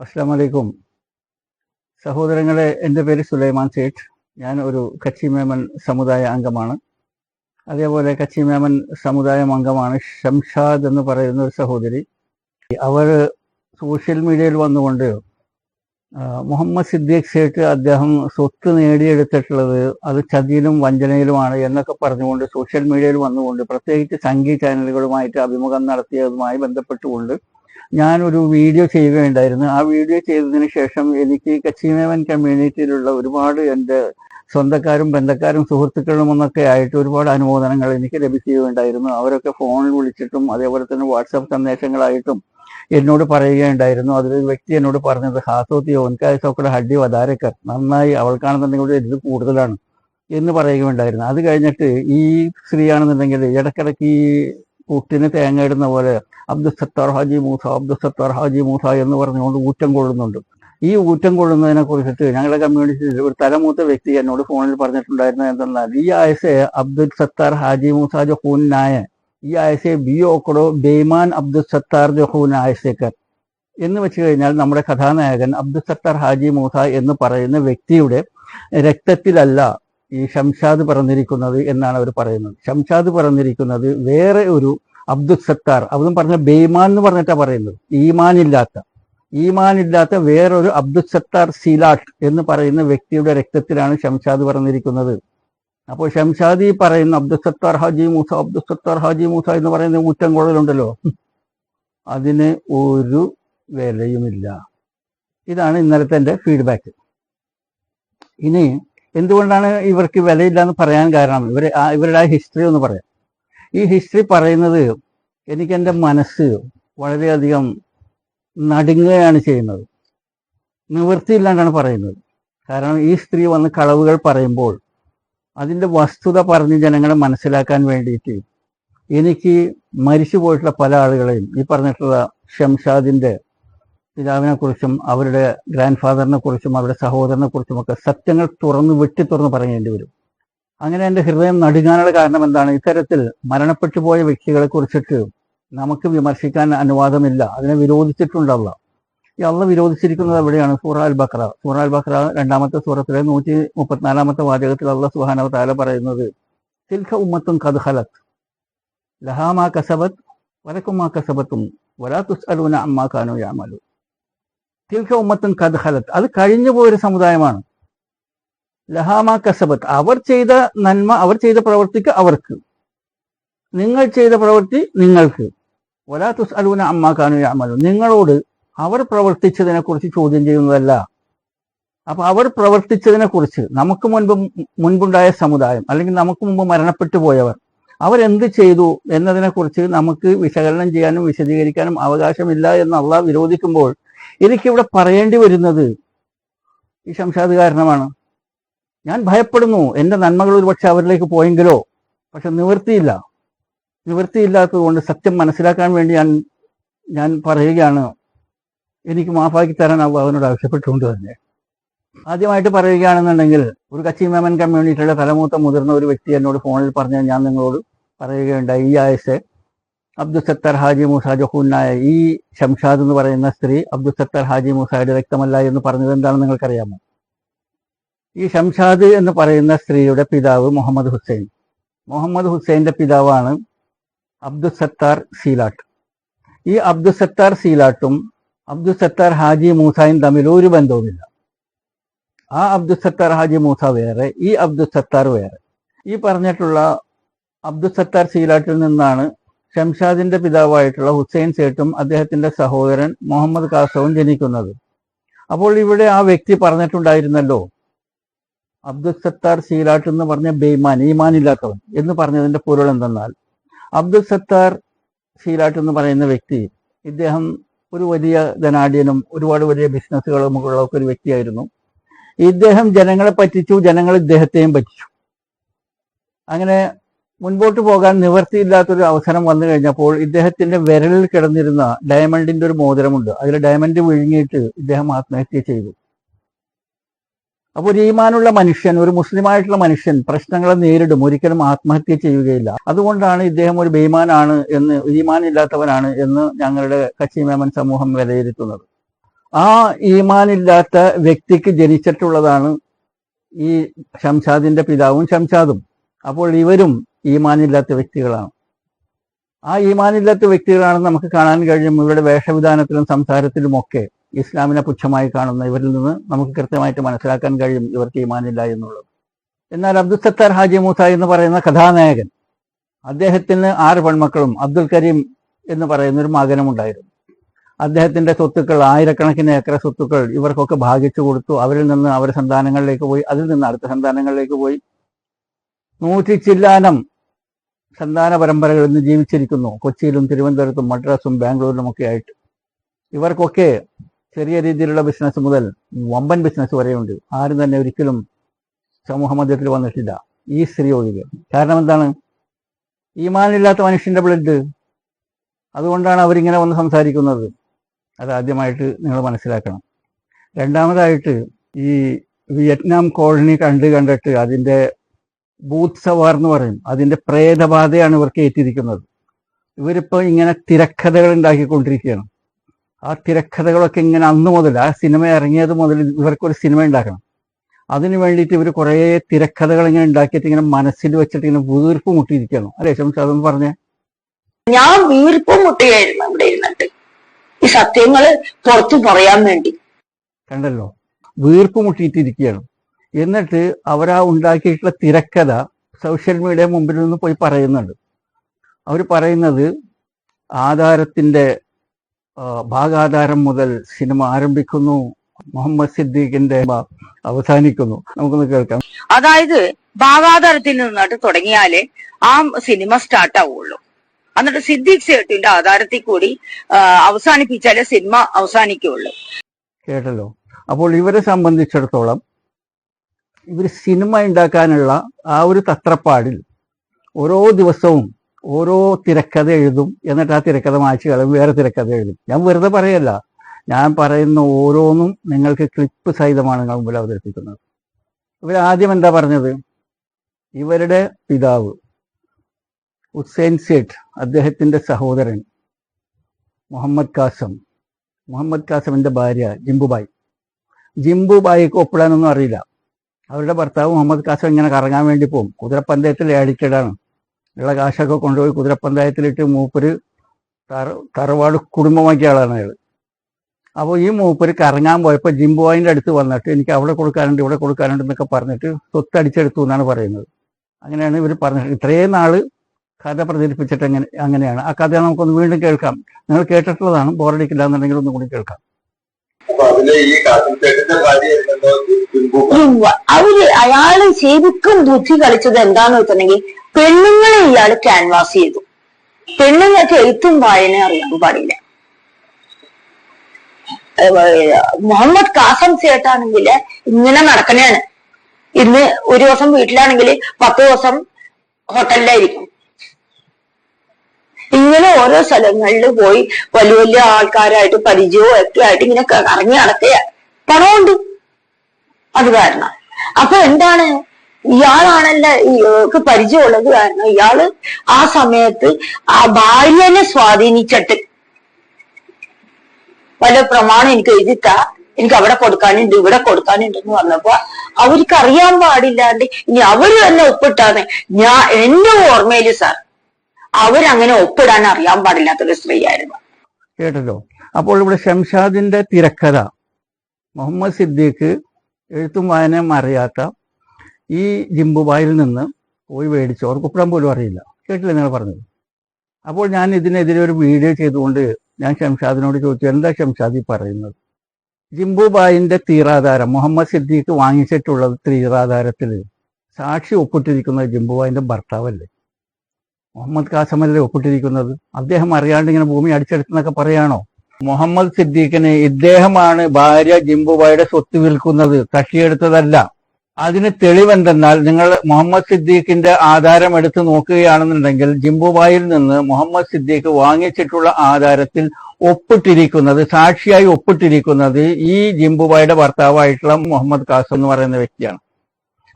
അസ്സാം വലൈക്കും സഹോദരങ്ങളെ എന്റെ പേര് സുലൈമാൻ സേഠ്. ഞാൻ ഒരു കച്ചി മേമൻ സമുദായ അംഗമാണ്. അതേപോലെ കച്ചി മേമൻ സമുദായം അംഗമാണ് ഷംഷാദ് എന്ന് പറയുന്ന ഒരു സഹോദരി. അവർ സോഷ്യൽ മീഡിയയിൽ വന്നുകൊണ്ട് മുഹമ്മദ് സിദ്ദീഖ് സേഠ് അദ്ദേഹം സ്വത്ത് നേടിയെടുത്തിട്ടുള്ളത് അത് ചതിയിലും വഞ്ചനയിലുമാണ് എന്നൊക്കെ പറഞ്ഞുകൊണ്ട് സോഷ്യൽ മീഡിയയിൽ വന്നുകൊണ്ട് പ്രത്യേകിച്ച് സംഗീത ചാനലുകളുമായിട്ട് അഭിമുഖം നടത്തിയതുമായി ബന്ധപ്പെട്ടുകൊണ്ട് ഞാനൊരു വീഡിയോ ചെയ്യുകയുണ്ടായിരുന്നു. ആ വീഡിയോ ചെയ്തതിന് ശേഷം എനിക്ക് കച്ചിമേവൻ കമ്മ്യൂണിറ്റിയിലുള്ള ഒരുപാട് എന്റെ സ്വന്തക്കാരും ബന്ധക്കാരും സുഹൃത്തുക്കളും എന്നൊക്കെ ആയിട്ട് ഒരുപാട് അനുമോദനങ്ങൾ എനിക്ക് ലഭിക്കുകയുണ്ടായിരുന്നു. അവരൊക്കെ ഫോണിൽ വിളിച്ചിട്ടും അതേപോലെ തന്നെ വാട്സപ്പ് സന്ദേശങ്ങളായിട്ടും എന്നോട് പറയുകയുണ്ടായിരുന്നു. അതിലൊരു വ്യക്തി എന്നോട് പറഞ്ഞത് ഹാസോത്തി ഓൻകായ സോക്കടെ ഹഡ്ഡി വധാരക്കർ നന്നായി അവൾക്കാണെന്നുണ്ടെങ്കിൽ ഇത് കൂടുതലാണ്. എന്ന് പറയുകയുണ്ടായിരുന്നു. അത് കഴിഞ്ഞിട്ട് ഈ സ്ത്രീയാണെന്നുണ്ടെങ്കിൽ ഇടക്കിടക്ക് ഈ കുട്ടിന് തേങ്ങ ഇടുന്ന പോലെ അബ്ദുൽ സത്താർ ഹാജി മൂസ അബ്ദുൽ സത്താർ ഹാജി മൂസ എന്ന് പറഞ്ഞുകൊണ്ട് ഊറ്റം കൊള്ളുന്നുണ്ട്. ഈ ഊറ്റം കൊള്ളുന്നതിനെ കുറിച്ചിട്ട് ഞങ്ങളുടെ കമ്മ്യൂണിറ്റിയിൽ ഒരു തലമൂത്ത വ്യക്തി എന്നോട് ഫോണിൽ പറഞ്ഞിട്ടുണ്ടായിരുന്നത് എന്തെന്നാൽ ഈ ആയസെ അബ്ദുൽ സത്താർ ഹാജി മൂസ ജോ ഹൂനായ ഈ ആയസെ ബി ഓക്കടോ ബേമാൻ അബ്ദുൽ സത്താർ ജഹൂൻ ഹൂൻ ആയസേക്കർ എന്ന് വെച്ച് കഴിഞ്ഞാൽ നമ്മുടെ കഥാനായകൻ അബ്ദുൽ സത്താർ ഹാജി മൂസ എന്ന് പറയുന്ന വ്യക്തിയുടെ രക്തത്തിലല്ല ഈ ഷംഷാദ് പറഞ്ഞിരിക്കുന്നത് എന്നാണ് അവർ പറയുന്നത്. ഷംഷാദ് പറഞ്ഞിരിക്കുന്നത് വേറെ ഒരു അബ്ദുൽ സത്താർ അതും പറഞ്ഞ ബേമാൻ എന്ന് പറഞ്ഞിട്ടാ പറയുന്നത്. ഈമാൻ ഇല്ലാത്ത വേറൊരു അബ്ദുൽ സത്താർ സീലാട്ട് എന്ന് പറയുന്ന വ്യക്തിയുടെ രക്തത്തിലാണ് ഷംഷാദ് പറഞ്ഞിരിക്കുന്നത് അപ്പോൾ ഷംഷാദ് ഈ പറയുന്ന അബ്ദുൽ സത്താർ ഹാജി മൂസ അബ്ദുൽ സത്താർ ഹാജി മൂസ എന്ന് പറയുന്ന ഊറ്റം കുഴലുണ്ടല്ലോ. അതിന് ഒരു വിലയുമില്ല. ഇതാണ് ഇന്നലത്തെ എന്റെ ഫീഡ്ബാക്ക് ഇനി എന്തുകൊണ്ടാണ് ഇവർക്ക് വിലയില്ല എന്ന് പറയാൻ കാരണം? ഇവർ ഇവരുടെ ആ ഹിസ്റ്ററി ഒന്ന് പറയാം. ഈ ഹിസ്റ്ററി പറയുന്നത് എനിക്ക് എന്റെ മനസ്സ് വളരെയധികം നടുങ്ങുകയാണ് ചെയ്യുന്നത്. നിവൃത്തിയില്ലാണ്ടാണ് പറയുന്നത്. കാരണം ഈ സ്ത്രീ വന്ന് കളവുകൾ പറയുമ്പോൾ അതിന്റെ വസ്തുത പറഞ്ഞ് ജനങ്ങളെ മനസ്സിലാക്കാൻ വേണ്ടിയിട്ട് എനിക്ക് മരിച്ചു പോയിട്ടുള്ള പല ആളുകളെയും ഈ പറഞ്ഞിട്ടുള്ള ഷംഷാദിന്റെ പിതാവിനെ കുറിച്ചും അവരുടെ ഗ്രാൻഡ് ഫാദറിനെ കുറിച്ചും അവരുടെ സഹോദരനെ കുറിച്ചും ഒക്കെ സത്യങ്ങൾ തുറന്ന് വെട്ടി തുറന്ന് പറയേണ്ടി വരും. അങ്ങനെ എന്റെ ഹൃദയം നടുങ്ങാനുള്ള കാരണം എന്താണ്? ഇത്തരത്തിൽ മരണപ്പെട്ടു പോയ വ്യക്തികളെ കുറിച്ചിട്ട് നമുക്ക് വിമർശിക്കാൻ അനുവാദമില്ല. അതിനെ വിരോധിച്ചിട്ടുണ്ടല്ല. ഈ അള്ള വിരോധിച്ചിരിക്കുന്നത് എവിടെയാണ്? സൂറ അൽ ബക്ര സൂറ അൽ ബക്ര രണ്ടാമത്തെ സൂറത്തിലെ നൂറ്റി മുപ്പത്തിനാലാമത്തെ വാചകത്തിൽ അള്ള സുഹാന താല പറയുന്നത് സിൽഖ ഉമ്മത്തും കത് ഹലത്ത് ലഹാമാ കസബത്ത് വലക്കുമാ കസബത്തും. വലാ തുസ്അലൂന അമ്മാ കാനു യാമലു തിൽക്ക ഉമ്മത്തും കത് അത് കഴിഞ്ഞു പോയൊരു സമുദായമാണ്. ലഹാമ കസബത്ത്. അവർ ചെയ്ത നന്മ അവർ ചെയ്ത പ്രവൃത്തിക്ക് അവർക്ക്. നിങ്ങൾ ചെയ്ത പ്രവൃത്തി നിങ്ങൾക്ക്. ഒലാ തുസ് അലൂന അമ്മ കാനു യാമലു നിങ്ങളോട് അവർ പ്രവർത്തിച്ചതിനെ കുറിച്ച് ചോദ്യം ചെയ്യുന്നതല്ല. അപ്പൊ അവർ പ്രവർത്തിച്ചതിനെ കുറിച്ച് നമുക്ക് മുൻപ് മുൻപുണ്ടായ സമുദായം അല്ലെങ്കിൽ നമുക്ക് മുമ്പ് മരണപ്പെട്ടു പോയവർ അവരെന്ത് ചെയ്തു എന്നതിനെ കുറിച്ച് നമുക്ക് വിശകലനം ചെയ്യാനും വിശദീകരിക്കാനും അവകാശമില്ല എന്ന് അള്ളാഹ് വിരോധിക്കുമ്പോൾ എനിക്കിവിടെ പറയേണ്ടി വരുന്നത് ഈ ശംഷാദ് കാരണമാണ്. ഞാൻ ഭയപ്പെടുന്നു. എന്റെ നന്മകൾ ഒരുപക്ഷെ അവരിലേക്ക് പോയെങ്കിലോ പക്ഷെ നിവൃത്തിയില്ല. നിവൃത്തിയില്ലാത്തത് കൊണ്ട് സത്യം മനസ്സിലാക്കാൻ വേണ്ടി ഞാൻ ഞാൻ പറയുകയാണ്. എനിക്ക് മാഫാക്കി തരാൻ അവനോട് ആവശ്യപ്പെട്ടുകൊണ്ട് തന്നെ. ആദ്യമായിട്ട് പറയുകയാണെന്നുണ്ടെങ്കിൽ ഒരു കച്ചി മേമൻ കമ്മ്യൂണിറ്റിയുടെ തലമൂത്ത മുതിർന്ന ഒരു വ്യക്തി എന്നോട് ഫോണിൽ പറഞ്ഞ ഞാൻ നിങ്ങളോട് പറയുകയുണ്ടായി. ഈ ആയസ് അബ്ദുൽ സത്താർ ഹാജി മൂസ ജഹൂനായ ഈ ഷംഷാദ് എന്ന് പറയുന്ന സ്ത്രീ അബ്ദുൽ സത്താർ ഹാജി മൂസയുടെ വ്യക്തമല്ല എന്ന് പറഞ്ഞത് എന്താണെന്ന് നിങ്ങൾക്കറിയാമോ? ഈ ഷംഷാദ് എന്ന് പറയുന്ന സ്ത്രീയുടെ പിതാവ് മുഹമ്മദ് ഹുസൈൻ. മുഹമ്മദ് ഹുസൈന്റെ പിതാവാണ് അബ്ദുൽ സത്താർ സീലാട്ട്. ഈ അബ്ദുൽ സത്താർ സീലാട്ടും അബ്ദുൽ സത്താർ ഹാജി മൂസായും തമ്മിൽ ഒരു ബന്ധവുമില്ല. ആ അബ്ദുൽ സത്താർ ഹാജി മൂസ വേറെ ഈ അബ്ദുൽ സത്താർ വേറെ. ഈ പറഞ്ഞിട്ടുള്ള അബ്ദുൽ സത്താർ സീലാട്ടിൽ നിന്നാണ് ഷംഷാദിന്റെ പിതാവായിട്ടുള്ള ഹുസൈൻ സേട്ടും അദ്ദേഹത്തിന്റെ സഹോദരൻ മുഹമ്മദ് കാസവും ജനിക്കുന്നത്. അപ്പോൾ ഇവിടെ ആ വ്യക്തി പറഞ്ഞിട്ടുണ്ടായിരുന്നല്ലോ അബ്ദുൽ സത്താർ സീലാട്ട് എന്ന് പറഞ്ഞ ബെയ്മാൻ ഈമാൻ ഇല്ലാത്തവൻ എന്ന് പറഞ്ഞതിന്റെ പൊരുൾ എന്തെന്നാൽ അബ്ദുൽ സത്താർ സീലാട്ട് എന്ന് പറയുന്ന വ്യക്തി ഇദ്ദേഹം ഒരു വലിയ ധനാഢ്യനും ഒരുപാട് വലിയ ബിസിനസ്സുകളും ഉള്ള ഒരു വ്യക്തിയായിരുന്നു. ഇദ്ദേഹം ജനങ്ങളെ പറ്റിച്ചു ജനങ്ങൾ ഇദ്ദേഹത്തെയും പറ്റിച്ചു. അങ്ങനെ മുൻപോട്ട് പോകാൻ നിവർത്തിയില്ലാത്തൊരു അവസരം വന്നു കഴിഞ്ഞപ്പോൾ ഇദ്ദേഹത്തിന്റെ വിരലിൽ കിടന്നിരുന്ന ഡയമണ്ടിന്റെ ഒരു മോതിരമുണ്ട്. അതിൽ ഡയമണ്ട് വിഴുങ്ങിയിട്ട് ഇദ്ദേഹം ആത്മഹത്യ ചെയ്തു. അപ്പോൾ ഒരു ഈമാനുള്ള മനുഷ്യൻ ഒരു മുസ്ലിമായിട്ടുള്ള മനുഷ്യൻ പ്രശ്നങ്ങളെ നേരിടും. ഒരിക്കലും ആത്മഹത്യ ചെയ്യുകയില്ല. അതുകൊണ്ടാണ് ഇദ്ദേഹം ഒരു ബേമാനാണ് എന്ന് ഈമാൻ ഇല്ലാത്തവനാണ് എന്ന് ഞങ്ങളുടെ കച്ചി മേമൻ സമൂഹം വിലയിരുത്തുന്നത്. ആ ഈമാനില്ലാത്ത വ്യക്തിക്ക് ജനിച്ചിട്ടുള്ളതാണ് ഈ ഷംഷാദിന്റെ പിതാവും ഷംഷാദും. അപ്പോൾ ഇവരും ഈമാനില്ലാത്ത വ്യക്തികളാണ്. ആ ഈമാനില്ലാത്ത വ്യക്തികളാണെന്ന് നമുക്ക് കാണാൻ കഴിയും ഇവരുടെ വേഷവിധാനത്തിലും സംസാരത്തിലുമൊക്കെ ഇസ്ലാമിനെ പുച്ഛമായി കാണുന്ന ഇവരിൽ നിന്ന് നമുക്ക് കൃത്യമായിട്ട് മനസ്സിലാക്കാൻ കഴിയും ഇവർക്ക് ഈമാനില്ല എന്നുള്ളത്. എന്നാൽ അബ്ദുൽ സത്താർ ഹാജി മൂസ എന്ന് പറയുന്ന കഥാനായകൻ അദ്ദേഹത്തിന് ആറ് പെൺമക്കളും അബ്ദുൽ കരീം എന്ന് പറയുന്ന ഒരു മകനുമുണ്ടായിരുന്നു അദ്ദേഹത്തിന്റെ സ്വത്തുക്കൾ ആയിരക്കണക്കിന് ഏക്കർ സ്വത്തുക്കൾ ഇവർക്കൊക്കെ ഭാഗിച്ചു കൊടുത്തു. അവരിൽ നിന്ന് അവരുടെ സന്താനങ്ങളിലേക്ക് പോയി അതിൽ നിന്ന് അടുത്ത സന്താനങ്ങളിലേക്ക് പോയി. നൂറ്റി ചില്ലാനം സന്താന പരമ്പരകൾ ഇന്ന് ജീവിച്ചിരിക്കുന്നു. കൊച്ചിയിലും തിരുവനന്തപുരത്തും മദ്രാസും ബാംഗ്ലൂരിലും ഒക്കെ ആയിട്ട്. ഇവർക്കൊക്കെ ചെറിയ രീതിയിലുള്ള ബിസിനസ് മുതൽ വമ്പൻ ബിസിനസ് വരെയുണ്ട്. ആരും തന്നെ ഒരിക്കലും സമൂഹ മധ്യത്തിൽ വന്നിട്ടില്ല. ഈ സ്ത്രീ ഒഴികെ. കാരണം എന്താണ്? ഈമാനില്ലാത്ത മനുഷ്യന്റെ ബ്ലഡ് അതുകൊണ്ടാണ് അവരിങ്ങനെ വന്ന് സംസാരിക്കുന്നത്. അത് ആദ്യമായിട്ട് നിങ്ങൾ മനസ്സിലാക്കണം. രണ്ടാമതായിട്ട് ഈ വിയറ്റ്നാം കോളനി കണ്ട് കണ്ടിട്ട് അതിന്റെ ബൂത്ത് സവാർ എന്ന് പറയും. അതിന്റെ പ്രേതബാധയാണ് ഇവർക്ക് ഏറ്റിരിക്കുന്നത് ഇവരിപ്പോ ഇങ്ങനെ തിരക്കഥകൾ ഉണ്ടാക്കിക്കൊണ്ടിരിക്കുകയാണ്. ആ തിരക്കഥകളൊക്കെ ഇങ്ങനെ അന്ന് മുതൽ ആ സിനിമ ഇറങ്ങിയത് മുതൽ ഇവർക്കൊരു സിനിമ ഉണ്ടാക്കണം. അതിന് വേണ്ടിയിട്ട് ഇവർ കുറേ തിരക്കഥകൾ ഇങ്ങനെ ഉണ്ടാക്കിയിട്ട് ഇങ്ങനെ മനസ്സിൽ വെച്ചിട്ട് ഇങ്ങനെ വീർപ്പ് മുട്ടിയിരിക്കുകയാണ്. അല്ലേ ശംസ് അതൊന്ന് പറഞ്ഞേ. ഞാൻ വീർപ്പ് മുട്ടുകയായിരുന്നു അവിടെ ഇരുന്നിട്ട്. ഈ സത്യങ്ങൾ പുറത്തു പറയാൻ വേണ്ടി. കണ്ടല്ലോ? വീർപ്പ് മുട്ടിയിട്ടിരിക്കുകയാണ്. എന്നിട്ട് അവരാ ഉണ്ടാക്കിയിട്ടുള്ള തിരക്കഥ സോഷ്യൽ മീഡിയ മുമ്പിൽ നിന്ന് പോയി പറയുന്നുണ്ട്. അവർ പറയുന്നത് ആധാരത്തിന്റെ ഭാഗാധാരം മുതൽ സിനിമ ആരംഭിക്കുന്നു മുഹമ്മദ് സിദ്ദീഖിന്റെ അവസാനിക്കുന്നു. നമുക്കൊന്ന് കേൾക്കാം. അതായത് ഭാഗാധാരത്തിൽ നിന്നിട്ട് തുടങ്ങിയാലേ ആ സിനിമ സ്റ്റാർട്ട് ആവുള്ളൂ. എന്നിട്ട് സിദ്ദീഖ് സേട്ടിന്റെ ആധാരത്തിൽ കൂടി അവസാനിപ്പിച്ചാലേ സിനിമ അവസാനിക്കുള്ളൂ കേട്ടല്ലോ. അപ്പോൾ ഇവരെ സംബന്ധിച്ചിടത്തോളം ഇവർ സിനിമ ഉണ്ടാക്കാനുള്ള ആ ഒരു തത്രപ്പാടിൽ ഓരോ ദിവസവും ഓരോ തിരക്കഥ എഴുതും. എന്നിട്ട് ആ തിരക്കഥ മായ്ച്ചു കളയും. വേറെ തിരക്കഥ എഴുതും. ഞാൻ വെറുതെ പറയല്ല. ഞാൻ പറയുന്ന ഓരോന്നും നിങ്ങൾക്ക് ക്ലിപ്പ് സഹിതമാണ് നിങ്ങൾ മുമ്പിൽ അവതരിപ്പിക്കുന്നത്. ഇവർ ആദ്യം എന്താ പറഞ്ഞത്? ഇവരുടെ പിതാവ് ഹുസൈൻ സേഠ് അദ്ദേഹത്തിന്റെ സഹോദരൻ മുഹമ്മദ് കാസം മുഹമ്മദ് കാസമിന്റെ ഭാര്യ ജിംബുബായി. ജിംബുബായിക്ക് ഒപ്പിടാനൊന്നും അറിയില്ല. അവരുടെ ഭർത്താവ് മുഹമ്മദ് കാസം ഇങ്ങനെ കറങ്ങാൻ വേണ്ടി പോകും. കുതിരപ്പന്തയത്തിൽ അഡിക്റ്റഡാണ് ഉള്ള കാശൊക്കെ കൊണ്ടുപോയി കുതിരപ്പന്തയത്തിലിട്ട് മൂപ്പര് തറ തറവാട് കുടുംബമാക്കിയ ആളാണ് അയാൾ അപ്പോൾ ഈ മൂപ്പര് കറങ്ങാൻ പോയപ്പോൾ ജിംബുവായിന്റെ അടുത്ത് വന്നിട്ട് എനിക്ക് അവിടെ കൊടുക്കാനുണ്ട് ഇവിടെ കൊടുക്കാനുണ്ട് എന്നൊക്കെ പറഞ്ഞിട്ട് സ്വത്ത് അടിച്ചെടുത്തു എന്നാണ് പറയുന്നത്. അങ്ങനെയാണ് ഇവർ പറഞ്ഞത്. ഇത്രയും നാൾ കഥ പ്രചരിപ്പിച്ചിട്ട് എങ്ങനെ അങ്ങനെയാണ്. ആ കഥ നമുക്കൊന്ന് വീണ്ടും കേൾക്കാം. നിങ്ങൾ കേട്ടിട്ടുള്ളതാണ്. ബോറടിക്കില്ല എന്നുണ്ടെങ്കിൽ ഒന്നും കൂടി കേൾക്കാം. അവർ അയാൾ ശരിക്കും ബുദ്ധി കളിച്ചത് എന്താന്ന് വെച്ചിട്ടുണ്ടെങ്കിൽ പെണ്ണുങ്ങളെ ഇയാൾ ക്യാൻവാസ് ചെയ്തു. പെണ്ണുങ്ങൾക്ക് എഴുത്തും വായന അറിയാൻ പാടില്ല. മുഹമ്മദ് കാസം ചേട്ടാണെങ്കിൽ ഇങ്ങനെ നടക്കണേണ്. ഇന്ന് ഒരു ദിവസം വീട്ടിലാണെങ്കിൽ പത്ത് ദിവസം ഹോട്ടലിലായിരിക്കും. ഇങ്ങനെ ഓരോ സ്ഥലങ്ങളിൽ പോയി വലിയ വലിയ ആൾക്കാരായിട്ട് പരിചയവും ഒക്കെ ആയിട്ട് ഇങ്ങനെ കറങ്ങി നടക്കുക പണമുണ്ട്. അത് കാരണം. അപ്പൊ എന്താണ്? ഇയാളാണല്ല ഇയാൾക്ക് പരിചയമുള്ളത് കാരണം ഇയാൾ ആ സമയത്ത് ആ ഭാര്യനെ സ്വാധീനിച്ചിട്ട് പല പ്രമാണം എനിക്ക് എഴുതിത്താ എനിക്ക് അവിടെ കൊടുക്കാനുണ്ട് ഇവിടെ കൊടുക്കാനുണ്ട് എന്ന് പറഞ്ഞപ്പോ അവർക്ക് അറിയാൻ പാടില്ലാണ്ട് ഇനി അവർ തന്നെ ഒപ്പിട്ടാന്ന് ഞാൻ എന്റെ ഓർമ്മയിൽ സാർ. അവരങ്ങനെ ഒപ്പിടാൻ അറിയാൻ പാടില്ലാത്തൊരു സ്ത്രീയായിരുന്നു. കേട്ടല്ലോ? അപ്പോൾ ഇവിടെ ഷംഷാദിന്റെ തിരക്കഥ. മുഹമ്മദ് സിദ്ദീഖ് എഴുത്തും വായനയും അറിയാത്ത ഈ ജിംബുബായിൽ നിന്ന് പോയി മേടിച്ചു. അവർക്ക് ഒപ്പിടാൻ പോലും അറിയില്ല. കേട്ടില്ലേ നിങ്ങൾ പറഞ്ഞത്? അപ്പോൾ ഞാൻ ഇതിനെതിരെ ഒരു വീഡിയോ ചെയ്തുകൊണ്ട് ഞാൻ ഷംഷാദിനോട് ചോദിച്ചു എന്താ ഷംഷാദ് പറയുന്നത്? ജിംബുബായിന്റെ തീറാധാരം മുഹമ്മദ് സിദ്ദീഖ് വാങ്ങിച്ചിട്ടുള്ളത് തീറാധാരത്തിൽ സാക്ഷി ഒപ്പിട്ടിരിക്കുന്നത് ജിംബുബായിന്റെ ഭർത്താവല്ലേ? മുഹമ്മദ് കാസമല്ലേ ഒപ്പിട്ടിരിക്കുന്നത്. അദ്ദേഹം അറിയാണ്ട് ഇങ്ങനെ ഭൂമി അടിച്ചെടുത്തെന്നൊക്കെ പറയാണോ? മുഹമ്മദ് സിദ്ദീഖിന് ഇദ്ദേഹമാണ് ഭാര്യ ജിംബുബായുടെ സ്വത്ത് വിൽക്കുന്നത് തട്ടിയെടുത്തതല്ല. അതിന് തെളിവെന്തെന്നാൽ നിങ്ങൾ മുഹമ്മദ് സിദ്ദീഖിന്റെ ആധാരം എടുത്ത് നോക്കുകയാണെന്നുണ്ടെങ്കിൽ ജിംബുബായിൽ നിന്ന് മുഹമ്മദ് സിദ്ദീഖ് വാങ്ങിച്ചിട്ടുള്ള ആധാരത്തിൽ ഒപ്പിട്ടിരിക്കുന്നത് സാക്ഷിയായി ഒപ്പിട്ടിരിക്കുന്നത് ഈ ജിംബുബായുടെ ഭർത്താവായിട്ടുള്ള മുഹമ്മദ് കാസം എന്ന് പറയുന്ന വ്യക്തിയാണ്.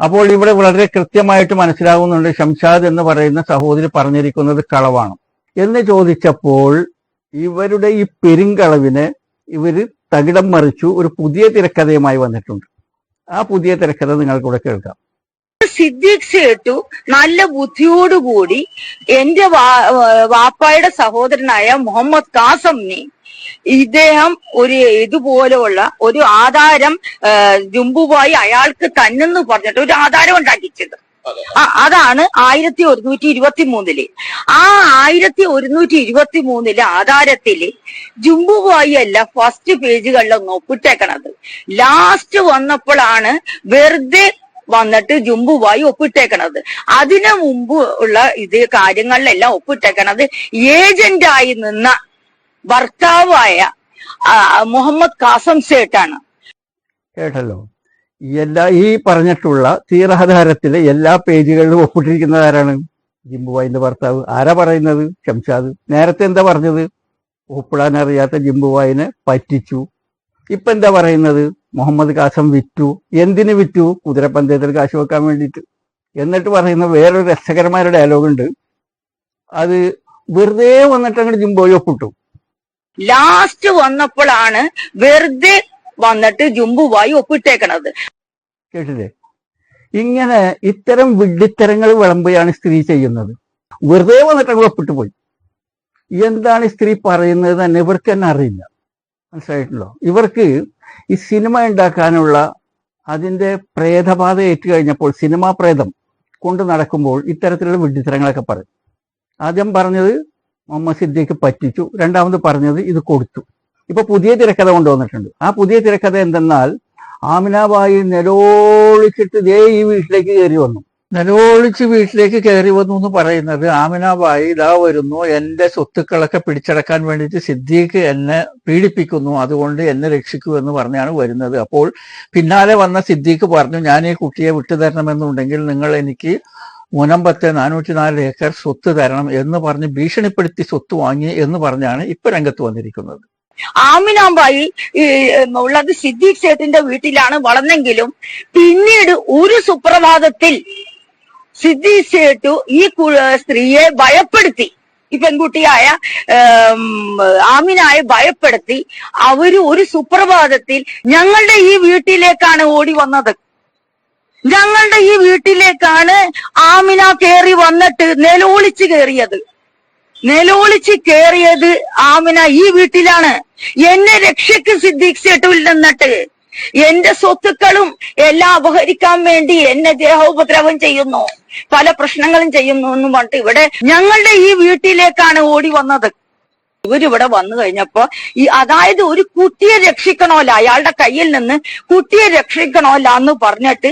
അപ്പോൾ ഇവിടെ വളരെ കൃത്യമായിട്ട് മനസ്സിലാകുന്നുണ്ട് ഷംഷാദ് എന്ന് പറയുന്ന സഹോദരി പറഞ്ഞിരിക്കുന്നത് കളവാണ്. എന്ന് ചോദിച്ചപ്പോൾ ഇവരുടെ ഈ പെരുങ്കളവിന് ഇവർ തകിടം മറിച്ചു ഒരു പുതിയ തിരക്കഥയുമായി വന്നിട്ടുണ്ട്. ആ പുതിയ തിരക്കഥ നിങ്ങൾക്കൂടെ കേൾക്കാം. സിദ്ദീഖ് സേട്ടു നല്ല ബുദ്ധിയോടുകൂടി എന്റെ വാപ്പായുടെ സഹോദരനായ മുഹമ്മദ് കാസംനി ഇദ്ദേഹം ഒരു ഇതുപോലെയുള്ള ഒരു ആധാരം ജുംബുബായി ജുംബുവായി അയാൾക്ക് തന്നെന്ന് പറഞ്ഞിട്ട് ഒരു ആധാരം ഉണ്ടാക്കിച്ചത് അതാണ് ആയിരത്തി ഒരുന്നൂറ്റി ഇരുപത്തി മൂന്നിൽ ആ ആയിരത്തി ഒരുന്നൂറ്റി ഇരുപത്തി മൂന്നിലെ ആധാരത്തിൽ ജുംബുവായി അല്ല ഫസ്റ്റ് പേജുകളിലൊന്നും ഒപ്പിട്ടേക്കണത് ലാസ്റ്റ് വന്നപ്പോഴാണ് വെറുതെ വന്നിട്ട് ജുംബുവായി ഒപ്പിട്ടേക്കണത്. അതിനു മുമ്പ് ഉള്ള ഇത് കാര്യങ്ങളിലെല്ലാം ഒപ്പിട്ടേക്കണത് ഏജന്റായി നിന്ന ഭർത്താവായ മുഹമ്മദ് കാസം സേട്ടാണ്. കേട്ടല്ലോ. എല്ലാ ഈ പറഞ്ഞിട്ടുള്ള തീരാധാരത്തിലെ എല്ലാ പേജുകളിലും ഒപ്പിട്ടിരിക്കുന്നത് ആരാണ്? ജിംബുവായിന്റെ ഭർത്താവ്. ആരാ പറയുന്നത്? ഷംഷാദ്. നേരത്തെ എന്താ പറഞ്ഞത്? ഒപ്പിടാൻ അറിയാത്ത ജിംബുവായിനെ പറ്റിച്ചു. ഇപ്പൊ എന്താ പറയുന്നത്? മുഹമ്മദ് കാസം വിറ്റു. എന്തിന് വിറ്റു? കുതിരപ്പന്തയത്തിൽ കാശ് വെക്കാൻ വേണ്ടിയിട്ട്. എന്നിട്ട് പറയുന്ന വേറൊരു രസകരമായ ഡയലോഗ് ഉണ്ട്. അത് വെറുതെ വന്നിട്ട് അങ്ങോട്ട് ജിംബോയി ഒപ്പിട്ടു ലാസ്റ്റ് വന്നപ്പോഴാണ് വെറുതെ വന്നിട്ട് ജുംബുവായി ഒപ്പിട്ടേക്കണത്. കേട്ടില്ലേ? ഇങ്ങനെ ഇത്തരം വിഡ്ഢിത്തരങ്ങൾ വിളമ്പുകയാണ് സ്ത്രീ ചെയ്യുന്നത്. വെറുതെ വന്നിട്ട് അങ്ങ് ഒപ്പിട്ട് പോയി. എന്താണ് സ്ത്രീ പറയുന്നത് തന്നെ ഇവർക്ക് തന്നെ അറിയില്ല. മനസ്സിലായിട്ടുണ്ടോ? ഇവർക്ക് ഈ സിനിമ ഉണ്ടാക്കാനുള്ള അതിന്റെ പ്രേതബാധ ഏറ്റുകഴിഞ്ഞപ്പോൾ സിനിമാ പ്രേതം കൊണ്ട് നടക്കുമ്പോൾ ഇത്തരത്തിലുള്ള വിഡിത്തരങ്ങളൊക്കെ പറയും. ആദ്യം പറഞ്ഞത് മുഹമ്മദ് സിദ്ദീഖ് പറ്റിച്ചു. രണ്ടാമത് പറഞ്ഞത് ഇത് കൊടുത്തു. ഇപ്പൊ പുതിയ തിരക്കഥ കൊണ്ടുവന്നിട്ടുണ്ട്. ആ പുതിയ തിരക്കഥ എന്തെന്നാൽ ആമിനാബായി നിലോളിച്ചിട്ട് ദേ ഈ വീട്ടിലേക്ക് കയറി വന്നു. നിലോളിച്ച് വീട്ടിലേക്ക് കയറി വന്നു എന്ന് പറയുന്നത് ആമിനാബായി ഇതാ വരുന്നു എന്റെ സ്വത്തുക്കളൊക്കെ പിടിച്ചടക്കാൻ വേണ്ടിയിട്ട് സിദ്ദീഖ് എന്നെ പീഡിപ്പിക്കുന്നു അതുകൊണ്ട് എന്നെ രക്ഷിക്കൂ എന്ന് പറഞ്ഞാണ് വരുന്നത്. അപ്പോൾ പിന്നാലെ വന്ന സിദ്ദീഖ് പറഞ്ഞു ഞാൻ ഈ കുട്ടിയെ വിട്ടുതരണമെന്നുണ്ടെങ്കിൽ നിങ്ങൾ എനിക്ക് മുനമ്പത്തെ നാനൂറ്റി നാല് ഏക്കർ സ്വത്ത് തരണം എന്ന് പറഞ്ഞ് ഭീഷണിപ്പെടുത്തി സ്വത്ത് വാങ്ങി എന്ന് പറഞ്ഞാണ് ഇപ്പൊ രംഗത്ത് വന്നിരിക്കുന്നത്. ആമിനാമ്പായി ഉള്ളത് സിദ്ദീഖ് സേട്ടിന്റെ വീട്ടിലാണ് വളർന്നെങ്കിലും പിന്നീട് ഒരു സുപ്രഭാതത്തിൽ സിദ്ദീഖ് സേട്ടു ഈ സ്ത്രീയെ ഭയപ്പെടുത്തി. ഈ പെൺകുട്ടിയായ ആമിനായ ഭയപ്പെടുത്തി. അവർ ഒരു സുപ്രഭാതത്തിൽ ഞങ്ങളുടെ ഈ വീട്ടിലേക്കാണ് ഓടി വന്നത്. ഞങ്ങളുടെ ഈ വീട്ടിലേക്കാണ് ആമിന കേറി വന്നിട്ട് നിലവിളിച്ച് കയറിയത് നിലവിളിച്ച് കയറിയത് ആമിന ഈ വീട്ടിലാണ്. എന്നെ രക്ഷയ്ക്ക് സിദ്ദീഖ് സേട്ടുവിൽ നിന്നിട്ട്. എന്റെ സ്വത്തുക്കളും എല്ലാം അപഹരിക്കാൻ വേണ്ടി എന്നെ ദേഹോപദ്രവം ചെയ്യുന്നു. പല പ്രശ്നങ്ങളും ചെയ്യുന്നു എന്ന് പറഞ്ഞിട്ട് ഇവിടെ ഞങ്ങളുടെ ഈ വീട്ടിലേക്കാണ് ഓടി വന്നത്. ഇവരിവിടെ വന്നു കഴിഞ്ഞപ്പോ ഈ അതായത് ഒരു കുട്ടിയെ രക്ഷിക്കണമല്ല അയാളുടെ കയ്യിൽ നിന്ന് കുട്ടിയെ രക്ഷിക്കണമല്ല എന്ന് പറഞ്ഞിട്ട്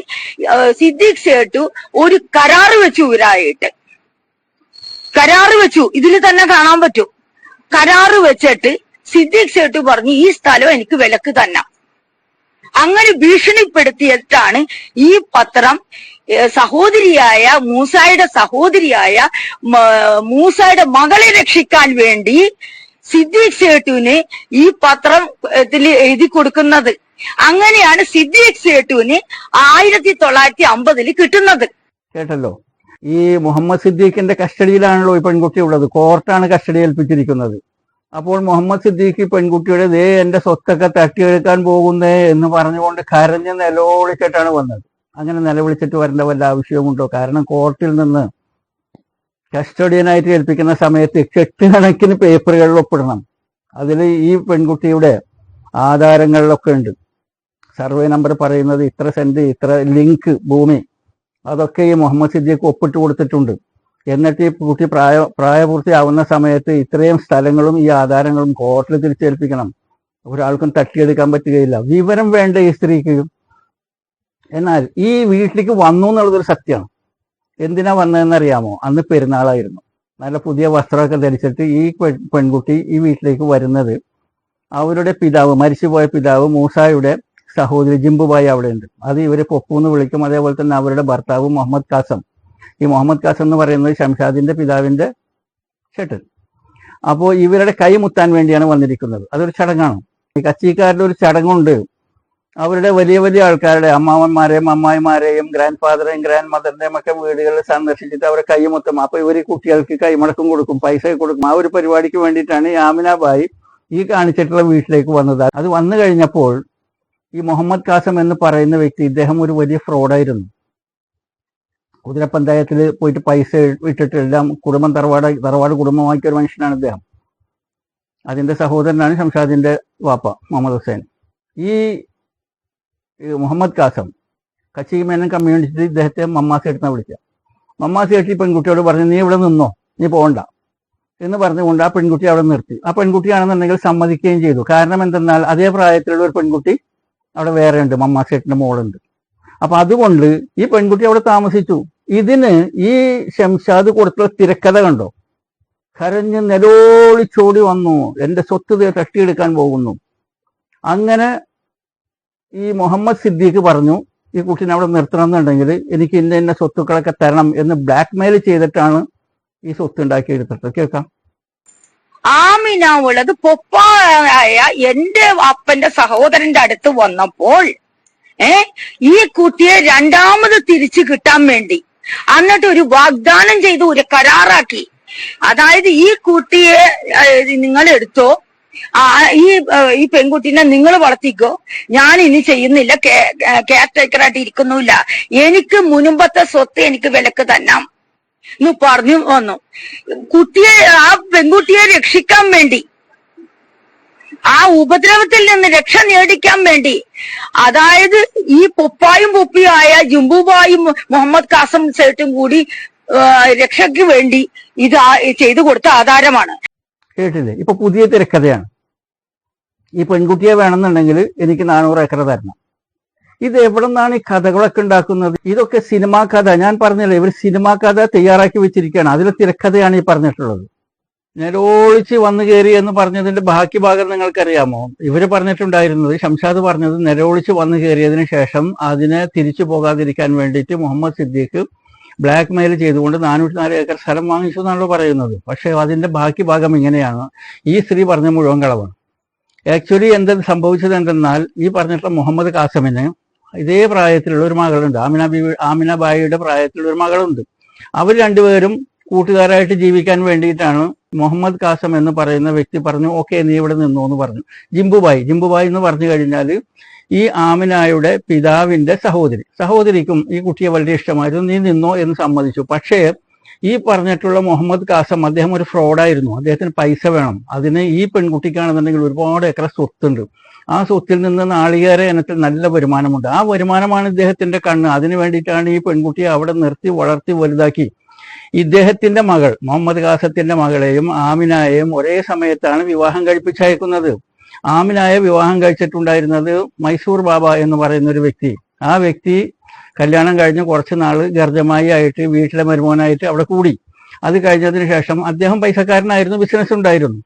സിദ്ദീഖ് സേട്ടു ഒരു കരാറ് വെച്ചു ഇവരായിട്ട്. കരാറ് വെച്ചു. ഇതിൽ തന്നെ കാണാൻ പറ്റൂ. കരാറ് വെച്ചിട്ട് സിദ്ദീഖ് സേട്ടു പറഞ്ഞു ഈ സ്ഥലം എനിക്ക് വിലക്ക് തന്നെ. അങ്ങനെ ഭീഷണിപ്പെടുത്തിയിട്ടാണ് ഈ പത്രം സഹോദരിയായ മൂസായുടെ സഹോദരിയായ മൂസായുടെ മകളെ രക്ഷിക്കാൻ വേണ്ടി സിദ്ദീഖ് സേട്ടുവിന് ഈ പത്രം ഇതിൽ എഴുതി കൊടുക്കുന്നത്. അങ്ങനെയാണ് സിദ്ദീഖ് സേട്ടുവിന് ആയിരത്തി തൊള്ളായിരത്തി അമ്പതിൽ കിട്ടുന്നത്. കേട്ടല്ലോ. ഈ മുഹമ്മദ് സിദ്ദീഖിന്റെ കസ്റ്റഡിയിലാണല്ലോ ഈ പെൺകുട്ടി ഉള്ളത്. കോർട്ടാണ് കസ്റ്റഡി ഏൽപ്പിച്ചിരിക്കുന്നത്. അപ്പോൾ മുഹമ്മദ് സിദ്ദീഖി പെൺകുട്ടിയുടെ ദേ എന്റെ സ്വത്തൊക്കെ തട്ടിയെടുക്കാൻ പോകുന്നേ എന്ന് പറഞ്ഞുകൊണ്ട് കരഞ്ഞ് നിലവിളിച്ചിട്ടാണ് വന്നത്. അങ്ങനെ നിലവിളിച്ചിട്ട് വരേണ്ട വല്ല ആവശ്യവുമുണ്ടോ? കാരണം കോർട്ടിൽ നിന്ന് കസ്റ്റഡിയനായിട്ട് ഏൽപ്പിക്കുന്ന സമയത്ത് കെട്ടുകണക്കിന് പേപ്പറുകളിൽ ഒപ്പിടണം. അതിൽ ഈ പെൺകുട്ടിയുടെ ആധാരങ്ങളിലൊക്കെ ഉണ്ട്. സർവേ നമ്പർ പറയുന്നത് ഇത്ര സെന്റ് ഇത്ര ലിങ്ക് ഭൂമി അതൊക്കെ ഈ മുഹമ്മദ് സിദ്ദീഖ് ഒപ്പിട്ട് കൊടുത്തിട്ടുണ്ട്. എന്നിട്ട് ഈ കുട്ടി പ്രായ പ്രായപൂർത്തിയാവുന്ന സമയത്ത് ഇത്രയും സ്ഥലങ്ങളും ഈ ആധാരങ്ങളും കോർട്ടിൽ തിരിച്ചേൽപ്പിക്കണം. ഒരാൾക്കും തട്ടിയെടുക്കാൻ പറ്റുകയില്ല. വിവരം വേണ്ട ഈ സ്ത്രീക്ക്. എന്നാൽ ഈ വീട്ടിലേക്ക് വന്നു എന്നുള്ളതൊരു സത്യമാണ് എന്തിനാ വന്നതെന്ന് അറിയാമോ അന്ന് പെരുന്നാളായിരുന്നു. നല്ല പുതിയ വസ്ത്രമൊക്കെ ധരിച്ചിട്ട് ഈ പെൺകുട്ടി ഈ വീട്ടിലേക്ക് വരുന്നത് അവരുടെ പിതാവ് മരിച്ചുപോയ പിതാവ് മൂസായുടെ സഹോദരി ജിംബുബായി അവിടെ ഉണ്ട് അത് ഇവർ പൊപ്പു എന്ന് വിളിക്കും. അതേപോലെ തന്നെ അവരുടെ ഭർത്താവ് മുഹമ്മദ് കാസം. ഈ മുഹമ്മദ് കാസം എന്ന് പറയുന്നത് ഷംഷാദിന്റെ പിതാവിന്റെ ചേട്ടൻ അപ്പോൾ ഇവരുടെ കൈ മുത്താൻ വേണ്ടിയാണ് വന്നിരിക്കുന്നത്. അതൊരു ചടങ്ങാണ്. ഈ കച്ചിക്കാരുടെ ഒരു ചടങ്ങുണ്ട്. അവരുടെ വലിയ വലിയ ആൾക്കാരുടെ അമ്മാവന്മാരെയും അമ്മായിമാരെയും ഗ്രാൻഡ് ഫാദറേയും ഗ്രാൻഡ് മദറിന്റെയും ഒക്കെ വീടുകളിൽ സന്ദർശിച്ചിട്ട് അവരെ കൈമുത്തും അപ്പൊ ഇവർ കുട്ടികൾക്ക് കൈമടക്കം കൊടുക്കും പൈസ കൊടുക്കും. ആ ഒരു പരിപാടിക്ക് വേണ്ടിയിട്ടാണ് ഈ ആമിനാബായി ഈ കാണിച്ചിട്ടുള്ള വീട്ടിലേക്ക് വന്നത്. അത് വന്നു കഴിഞ്ഞപ്പോൾ ഈ മുഹമ്മദ് കാസം എന്ന് പറയുന്ന വ്യക്തി ഇദ്ദേഹം ഒരു വലിയ ഫ്രോഡായിരുന്നു കുതിര പഞ്ചായത്തിൽ പോയിട്ട് പൈസ ഇട്ടിട്ട് എല്ലാം കുടുംബം തറവാട് തറവാട് കുടുംബമാക്കിയ ഒരു മനുഷ്യനാണ് അദ്ദേഹം അതിന്റെ സഹോദരനാണ് ഷംഷാദിന്റെ വാപ്പ മുഹമ്മദ് ഹുസൈൻ. ഈ മുഹമ്മദ് കാസം കച്ചി മേനൻ കമ്മ്യൂണിറ്റി ഇദ്ദേഹത്തെ മമ്മാസി എടുത്താൽ വിളിക്കുക. മമ്മാസി ഈ പെൺകുട്ടിയോട് പറഞ്ഞു നീ ഇവിടെ നിന്നോ? നീ പോകണ്ട എന്ന് പറഞ്ഞുകൊണ്ട് ആ പെൺകുട്ടി അവിടെ നിർത്തി. ആ പെൺകുട്ടിയാണെന്നുണ്ടെങ്കിൽ സമ്മതിക്കുകയും ചെയ്തു. കാരണം എന്തെന്നാൽ അതേ പ്രായത്തിലുള്ള ഒരു പെൺകുട്ടി അവിടെ വേറെ ഉണ്ട് മമ്മാസേട്ടിന്റെ മോളുണ്ട്. അപ്പൊ അതുകൊണ്ട് ഈ പെൺകുട്ടി അവിടെ താമസിച്ചു. ഇതിന് ഈ ശംഷാദ് കൊടുത്തുള്ള തിരക്കഥ കണ്ടോ? കരഞ്ഞ് നിലോളിച്ചോടി വന്നു. എന്റെ സ്വത്ത് തട്ടിയെടുക്കാൻ പോകുന്നു. അങ്ങനെ ഈ മുഹമ്മദ് സിദ്ദീഖ് പറഞ്ഞു ഈ കുട്ടീനെ അവിടെ നിർത്തണം എന്നുണ്ടെങ്കിൽ എനിക്ക് ഇന്ന ഇന്ന സ്വത്തുക്കളൊക്കെ തരണം എന്ന് ബ്ലാക്ക് മെയിൽ ചെയ്തിട്ടാണ് ഈ സ്വത്ത് ഉണ്ടാക്കി എടുത്തിട്ട് കേൾക്കാം. ആമിന ഉള്ളത് പൊപ്പായ എന്റെ അപ്പന്റെ സഹോദരന്റെ അടുത്ത് വന്നപ്പോൾ ഏ? ഈ കുട്ടിയെ രണ്ടാമത് തിരിച്ചു കിട്ടാൻ വേണ്ടി എന്നിട്ട് ഒരു വാഗ്ദാനം ചെയ്ത് ഒരു കരാറാക്കി. അതായത് ഈ കുട്ടിയെ നിങ്ങൾ എടുത്തോ ഈ ഈ പെൺകുട്ടീനെ നിങ്ങൾ വളർത്തിക്കോ. ഞാൻ ഇനി ചെയ്യുന്നില്ല കെയർ ടേക്കറായിട്ട് ഇരിക്കുന്നില്ല എനിക്ക് മുൻപത്തെ സ്വത്ത് എനിക്ക് വിലക്ക് തന്നാം. എന്ന് പറഞ്ഞു വന്നു. കുട്ടിയെ ആ പെൺകുട്ടിയെ രക്ഷിക്കാൻ വേണ്ടി ആ ഉപദ്രവത്തിൽ നിന്ന് രക്ഷ നേടിക്കാൻ വേണ്ടി. അതായത് ഈ പൊപ്പായും പൊപ്പിയും ആയ ജുംബുബായും മുഹമ്മദ് കാസം സേട്ടും കൂടി രക്ഷയ്ക്ക് വേണ്ടി ഇത് ചെയ്തു കൊടുത്ത ആധാരമാണ്. കേട്ടില്ലേ? ഇപ്പൊ പുതിയ തിരക്കഥയാണ്. ഈ പെൺകുട്ടിയെ വേണമെന്നുണ്ടെങ്കിൽ എനിക്ക് നാനൂറ് ഏക്കർ തരണം. ഇത് എവിടെ നിന്നാണ് ഈ കഥകളൊക്കെ ഉണ്ടാക്കുന്നത്? ഇതൊക്കെ സിനിമാ കഥ. ഞാൻ പറഞ്ഞില്ലേ ഇവർ സിനിമാ കഥ തയ്യാറാക്കി വെച്ചിരിക്കുകയാണ്. അതിലെ തിരക്കഥയാണ് ഈ പറഞ്ഞിട്ടുള്ളത്. നിലോളിച്ച് വന്നു കയറി എന്ന് പറഞ്ഞതിന്റെ ബാക്കി ഭാഗം നിങ്ങൾക്കറിയാമോ? ഇവർ പറഞ്ഞിട്ടുണ്ടായിരുന്നത് ശംഷാദ് പറഞ്ഞത് നിലവിളിച്ച് വന്നു കയറിയതിനു ശേഷം അതിനെ തിരിച്ചു പോകാതിരിക്കാൻ വേണ്ടിയിട്ട് മുഹമ്മദ് സിദ്ദീഖ് ബ്ലാക്ക് മെയിൽ ചെയ്തുകൊണ്ട് നാനൂറ്റി നാല് ഏക്കർ സ്ഥലം വാങ്ങിച്ചു എന്നാണല്ലോ പറയുന്നത്. പക്ഷേ അതിന്റെ ബാക്കി ഭാഗം ഇങ്ങനെയാണ്. ഈ സ്ത്രീ പറഞ്ഞ മുഴുവൻ കളവാണ്. ആക്ച്വലി എന്ത് സംഭവിച്ചത് എന്തെന്നാൽ ഈ പറഞ്ഞിട്ടുള്ള മുഹമ്മദ് കാസമിന് ഇതേ പ്രായത്തിലുള്ള ഒരു മകളുണ്ട്. ആമിന ബി ആമിന ബായിയുടെ പ്രായത്തിലുള്ള ഒരു മകളുണ്ട്. അവർ രണ്ടുപേരും കൂട്ടുകാരായിട്ട് ജീവിക്കാൻ വേണ്ടിയിട്ടാണ് മുഹമ്മദ് കാസം എന്ന് പറയുന്ന വ്യക്തി പറഞ്ഞു ഓക്കെ നീ ഇവിടെ നിന്നോ എന്ന് പറഞ്ഞു. ജിംബുബായി. ജിംബുബായി എന്ന് പറഞ്ഞു കഴിഞ്ഞാൽ ഈ ആമിനായുടെ പിതാവിന്റെ സഹോദരി. സഹോദരിക്കും ഈ കുട്ടിയെ വളരെ ഇഷ്ടമായിരുന്നു. നീ നിന്നോ എന്ന് സമ്മതിച്ചു. പക്ഷേ ഈ പറഞ്ഞിട്ടുള്ള മുഹമ്മദ് കാസം അദ്ദേഹം ഒരു ഫ്രോഡായിരുന്നു. അദ്ദേഹത്തിന് പൈസ വേണം. അതിന് ഈ പെൺകുട്ടിക്കാണെന്നുണ്ടെങ്കിൽ ഒരുപാട് ഏക്കറ സ്വത്തുണ്ട്. ആ സ്വത്തിൽ നിന്ന് നാളികേര ഇനത്തിൽ നല്ല വരുമാനമുണ്ട്. ആ വരുമാനമാണ് ഇദ്ദേഹത്തിന്റെ കണ്ണ്. അതിനു വേണ്ടിയിട്ടാണ് ഈ പെൺകുട്ടിയെ അവിടെ നിർത്തി വളർത്തി വലുതാക്കി. ഇദ്ദേഹത്തിന്റെ മകൾ മുഹമ്മദ് ഖാസത്തിന്റെ മകളെയും ആമിനായെയും ഒരേ സമയത്താണ് വിവാഹം കഴിപ്പിച്ചയക്കുന്നത്. ആമിനായ വിവാഹം കഴിച്ചിട്ടുണ്ടായിരുന്നത് മൈസൂർ ബാബ എന്ന് പറയുന്ന ഒരു വ്യക്തി. ആ വ്യക്തി കല്യാണം കഴിഞ്ഞ് കുറച്ച് നാൾ ഗർജമായി ആയിട്ട് വീട്ടിലെ മരുമോനായിട്ട് അവിടെ കൂടി. അത് കഴിഞ്ഞതിന് ശേഷം അദ്ദേഹം പൈസക്കാരനായിരുന്നു ബിസിനസ് ഉണ്ടായിരുന്നു.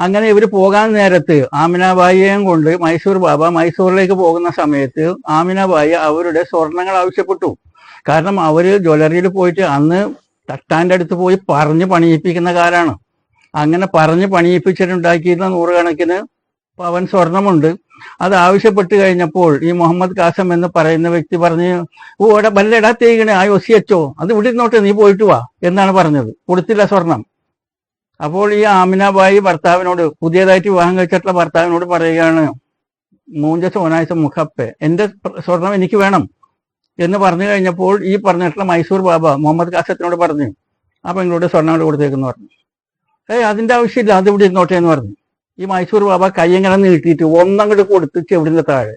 അങ്ങനെ ഇവർ പോകാൻ നേരത്ത് ആമിനാബായിയെയും കൊണ്ട് മൈസൂർ ബാബ മൈസൂറിലേക്ക് പോകുന്ന സമയത്ത് ആമിനാബായി അവരുടെ സ്വർണങ്ങൾ ആവശ്യപ്പെട്ടു. കാരണം അവർ ജ്വല്ലറിയിൽ പോയിട്ട് അന്ന് തട്ടാന്റെ അടുത്ത് പോയി പറഞ്ഞ് പണിയിപ്പിക്കുന്ന കാലാണ്. അങ്ങനെ പറഞ്ഞ് പണിയിപ്പിച്ചിട്ടുണ്ടാക്കിയിരുന്ന നൂറുകണക്കിന് പവൻ സ്വർണമുണ്ട്. അത് ആവശ്യപ്പെട്ട് കഴിഞ്ഞപ്പോൾ ഈ മുഹമ്മദ് കാസം എന്ന് പറയുന്ന വ്യക്തി പറഞ്ഞ് ഓ എടാ ബല്ലടാ തേങ്ങണേ ആ ഒസിയച്ചോ അത് ഇവിടെ ഇരുന്നോട്ടെ നീ പോയിട്ട് വാ എന്നാണ് പറഞ്ഞത്. കൊടുത്തില്ല സ്വർണം. അപ്പോൾ ഈ ആമിനാബായി ഭർത്താവിനോട് പുതിയതായിട്ട് വിവാഹം കഴിച്ചിട്ടുള്ള ഭർത്താവിനോട് പറയുകയാണ് മൂഞ്ച സോനായ മുഖപ്പെ എന്റെ സ്വർണം എനിക്ക് വേണം. എന്ന് പറഞ്ഞു കഴിഞ്ഞപ്പോൾ ഈ പറഞ്ഞിട്ടുള്ള മൈസൂർ ബാബ മുഹമ്മദ് കാസത്തിനോട് പറഞ്ഞു ആ പെങ്ങളോട് സ്വർണം കൂടെ കൊടുത്തേക്കെന്ന് പറഞ്ഞു. ഏയ് അതിന്റെ ആവശ്യമില്ല അത് ഇവിടെ ഇരുന്നോട്ടെ എന്ന് പറഞ്ഞു. ഈ മൈസൂർ ബാബ കൈ ഇങ്ങനെ നീട്ടിയിട്ട് ഒന്നങ്ങോട്ട് കൊടുത്ത് ചെവിടിന്റെ താഴെ.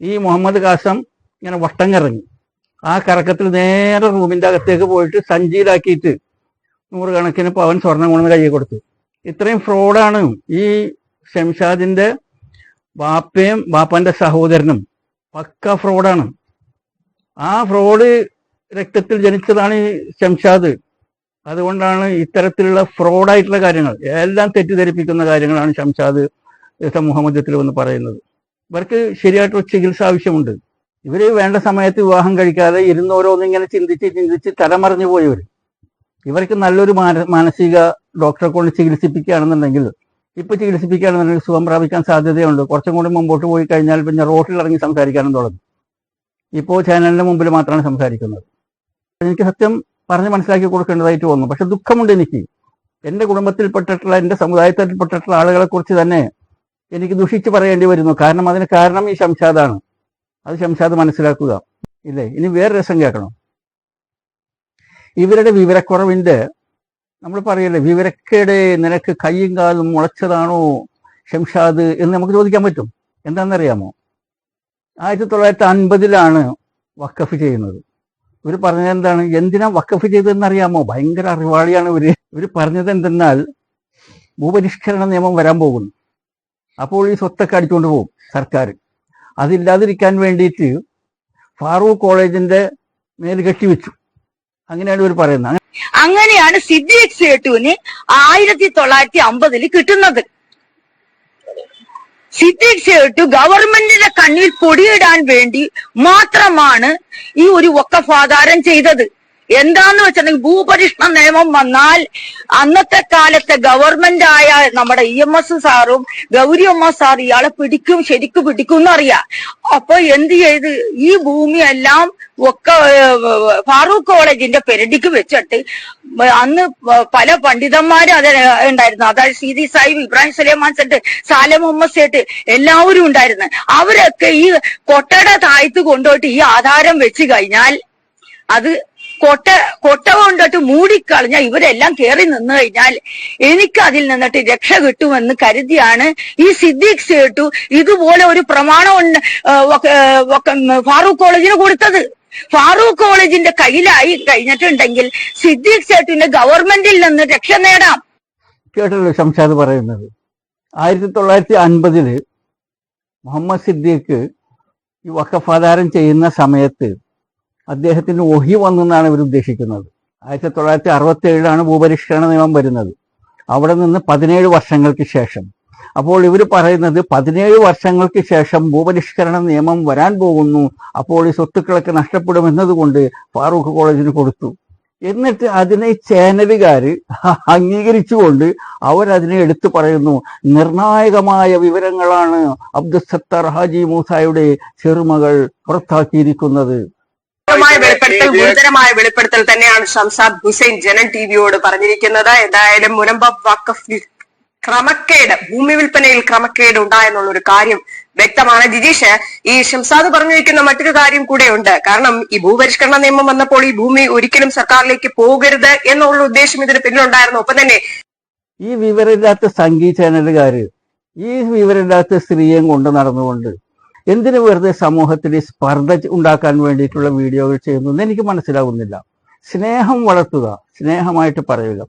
ഈ മുഹമ്മദ് കാസം ഇങ്ങനെ വട്ടം കറങ്ങി. ആ കറക്കത്തിൽ നേരെ റൂമിന്റെ അകത്തേക്ക് പോയിട്ട് സഞ്ചിയിലാക്കിയിട്ട് നൂറുകണക്കിന് പവൻ സ്വർണം കൊണ്ടുവന്ന് കൈ കൊടുത്തു. ഇത്രയും ഫ്രോഡാണ് ഈ ഷംഷാദിന്റെ ബാപ്പയും ബാപ്പന്റെ സഹോദരനും പക്ക ഫ്രോഡാണ്. ആ ഫ്രോഡ് രക്തത്തിൽ ജനിച്ചതാണ് ശംഷാദ് അതുകൊണ്ടാണ് ഇത്തരത്തിലുള്ള ഫ്രോഡായിട്ടുള്ള കാര്യങ്ങൾ എല്ലാം തെറ്റിദ്ധരിപ്പിക്കുന്ന കാര്യങ്ങളാണ് ശംഷാദ് സമൂഹമധ്യത്തിൽ വന്ന് പറയുന്നത്. ഇവർക്ക് ശരിയായിട്ടുള്ള ചികിത്സ ആവശ്യമുണ്ട്. ഇവർ വേണ്ട സമയത്ത് വിവാഹം കഴിക്കാതെ ഇരുന്നോരോന്ന് ഇങ്ങനെ ചിന്തിച്ച് ചിന്തിച്ച് തലമറിഞ്ഞു പോയവർ ഇവർക്ക് നല്ലൊരു മാനസിക ഡോക്ടറെ കൊണ്ട് ചികിത്സിപ്പിക്കുകയാണെന്നുണ്ടെങ്കിൽ ഇപ്പൊ ചികിത്സിപ്പിക്കുകയാണെന്നുണ്ടെങ്കിൽ സുഖം പ്രാപിക്കാൻ സാധ്യതയുണ്ട്. കുറച്ചും കൂടി മുമ്പോട്ട് പോയി കഴിഞ്ഞാൽ പിന്നെ റോട്ടിൽ ഇറങ്ങി സംസാരിക്കാനും തുടങ്ങും. ഇപ്പോൾ ചാനലിന്റെ മുമ്പിൽ മാത്രമാണ് സംസാരിക്കുന്നത്. എനിക്ക് സത്യം പറഞ്ഞ് മനസ്സിലാക്കി കൊടുക്കേണ്ടതായിട്ട് വന്നു. പക്ഷെ ദുഃഖമുണ്ട് എനിക്ക്. എന്റെ കുടുംബത്തിൽപ്പെട്ടിട്ടുള്ള എന്റെ സമുദായത്തിൽപ്പെട്ടിട്ടുള്ള ആളുകളെ കുറിച്ച് തന്നെ എനിക്ക് ദുഷിച്ച് പറയേണ്ടി വരുന്നു. കാരണം അതിന് കാരണം ഈ ശംഷാദാണ് അത് ശംഷാദ് മനസ്സിലാക്കുക. ഇല്ലേ? ഇനി വേറെ രസം കേൾക്കണം. ഇവരുടെ വിവരക്കുറവിന്റെ നമ്മൾ പറയല്ലേ വിവരക്കേട് നിനക്ക് കൈയും കാലും മുളച്ചതാണോ ഷംഷാദ് എന്ന് നമുക്ക് ചോദിക്കാൻ പറ്റും. എന്താണെന്നറിയാമോ? ആയിരത്തി തൊള്ളായിരത്തി അൻപതിലാണ് വക്കഫ് ചെയ്യുന്നത്. ഇവർ പറഞ്ഞത് എന്താണ്? എന്തിനാ വക്കഫ് ചെയ്തതെന്ന് അറിയാമോ ഭയങ്കര അറിവാളിയാണ് ഇവർ. ഇവർ പറഞ്ഞത് എന്തെന്നാൽ ഭൂപരിഷ്കരണ നിയമം വരാൻ പോകുന്നു. അപ്പോൾ ഈ സ്വത്തൊക്കെ അടിച്ചുകൊണ്ട് പോകും സർക്കാർ. അതില്ലാതിരിക്കാൻ വേണ്ടിയിട്ട് ഫാറൂഖ് കോളേജിന്റെ മേൽ കെട്ടിവെച്ചു അങ്ങനെയാണ് ഇവർ പറയുന്നത്. അങ്ങനെയാണ് സിദ്ദീഖ് സേട്ടുവിന് ആയിരത്തി തൊള്ളായിരത്തി അമ്പതിൽ കിട്ടുന്നത് സിദ്ദീഖ് സേട്ടു ഗവൺമെന്റിന്റെ കണ്ണിൽ പൊടിയിടാൻ വേണ്ടി മാത്രമാണ് ഈ ഒരു ഒക്കഫാധാരം ചെയ്തത്. എന്താന്ന് വെച്ചിട്ടുണ്ടെങ്കിൽ ഭൂപരിഷ്ണ നിയമം വന്നാൽ അന്നത്തെ കാലത്തെ ഗവൺമെന്റ് ആയ നമ്മുടെ ഇ എം എസ് സാറും ഗൗരി അമ്മ സാർ ഇയാളെ പിടിക്കും ശരിക്കും പിടിക്കും എന്നറിയാം. അപ്പൊ എന്ത് ചെയ്ത്? ഈ ഭൂമിയെല്ലാം ഒക്കെ ഫാറൂഖ് കോളേജിന്റെ പെരടിക്ക് വെച്ചിട്ട് അന്ന് പല പണ്ഡിതന്മാരും അത് ഉണ്ടായിരുന്നു. അതായത് സീതി സാഹിബ് ഇബ്രാഹിം സുലൈമാൻ സെട്ട് സാലം മുഹമ്മദ് സേട്ട് എല്ലാവരും ഉണ്ടായിരുന്നു. അവരൊക്കെ ഈ കൊട്ടയുടെ താഴ്ത്ത് കൊണ്ടുപോയിട്ട് ഈ ആധാരം വെച്ച് കഴിഞ്ഞാൽ അത് കൊട്ട കൊട്ട കൊണ്ടിട്ട് മൂടിക്കളഞ്ഞാൽ ഇവരെല്ലാം കയറി നിന്നു കഴിഞ്ഞാൽ എനിക്ക് അതിൽ നിന്നിട്ട് രക്ഷ കിട്ടുമെന്ന് കരുതിയാണ് ഈ സിദ്ദീഖ് സേട്ടു ഇതുപോലെ ഒരു പ്രമാണം ഫാറൂഖ് കോളേജിന് കൊടുത്തത്. ഫാറൂഖ് കോളേജിന്റെ കയ്യിലായി കഴിഞ്ഞിട്ടുണ്ടെങ്കിൽ സിദ്ദീഖ് സേട്ടുവിന്റെ ഗവൺമെന്റിൽ നിന്ന് രക്ഷ നേടാം. കേട്ടല്ലോ ശംഷാദ് പറയുന്നത്? ആയിരത്തി തൊള്ളായിരത്തി അൻപതിൽ മുഹമ്മദ് സിദ്ദീഖ് ഈ വക്കഫാധാരം ചെയ്യുന്ന സമയത്ത് അദ്ദേഹത്തിന് ഒഹി വന്നെന്നാണ് ഇവർ ഉദ്ദേശിക്കുന്നത്. ആയിരത്തി തൊള്ളായിരത്തി അറുപത്തി ഏഴിലാണ് ഭൂപരിഷ്കരണ നിയമം വരുന്നത്. അവിടെ നിന്ന് പതിനേഴ് വർഷങ്ങൾക്ക് ശേഷം. അപ്പോൾ ഇവർ പറയുന്നത് പതിനേഴ് വർഷങ്ങൾക്ക് ശേഷം ഭൂപരിഷ്കരണ നിയമം വരാൻ പോകുന്നു. അപ്പോൾ ഈ സ്വത്തുക്കളൊക്കെ നഷ്ടപ്പെടും എന്നതുകൊണ്ട് ഫാറൂഖ് കോളേജിന് കൊടുത്തു. എന്നിട്ട് അതിനെ ചേനലുകാർ അംഗീകരിച്ചുകൊണ്ട് അവരതിനെ എടുത്തു പറയുന്നു. നിർണായകമായ വിവരങ്ങളാണ് അബ്ദുൽ സത്താർ ഹാജി മൂസായുടെ ചെറുമകൾ പുറത്താക്കിയിരിക്കുന്നത്. ഗുരുതരമായ വെളിപ്പെടുത്തൽ ഗുരുതരമായ വെളിപ്പെടുത്തൽ തന്നെയാണ് ഷംസാദ് ഹുസൈൻ ജനൻ ടിവിയോട് പറഞ്ഞിരിക്കുന്നത്. എന്തായാലും മുനമ്പ വാക്കഫ് ക്രമക്കേട് ഭൂമി വിൽപ്പനയിൽ ക്രമക്കേട് ഉണ്ടായെന്നുള്ള ഒരു കാര്യം വ്യക്തമാണ്. ജിജീഷ് ഈ ഷംസാദ് പറഞ്ഞിരിക്കുന്ന മറ്റൊരു കാര്യം കൂടെ ഉണ്ട് കാരണം ഈ ഭൂപരിഷ്കരണ നിയമം വന്നപ്പോൾ ഈ ഭൂമി ഒരിക്കലും സർക്കാരിലേക്ക് പോകരുത് എന്നുള്ള ഉദ്ദേശം ഇതിന് പിന്നിലുണ്ടായിരുന്നു. ഒപ്പം തന്നെ ഈ വിവരമില്ലാത്ത സംഗീത ചാനലുകാര് ഈ വിവരമില്ലാത്ത സ്ത്രീയും കൊണ്ട് നടന്നുകൊണ്ട് എന്തിനു വെറുതെ സമൂഹത്തിൽ സ്പർദ്ധ ഉണ്ടാക്കാൻ വേണ്ടിയിട്ടുള്ള വീഡിയോകൾ ചെയ്യുന്നു എന്ന് എനിക്ക് മനസ്സിലാകുന്നില്ല സ്നേഹം വളർത്തുക സ്നേഹമായിട്ട് പറയുക.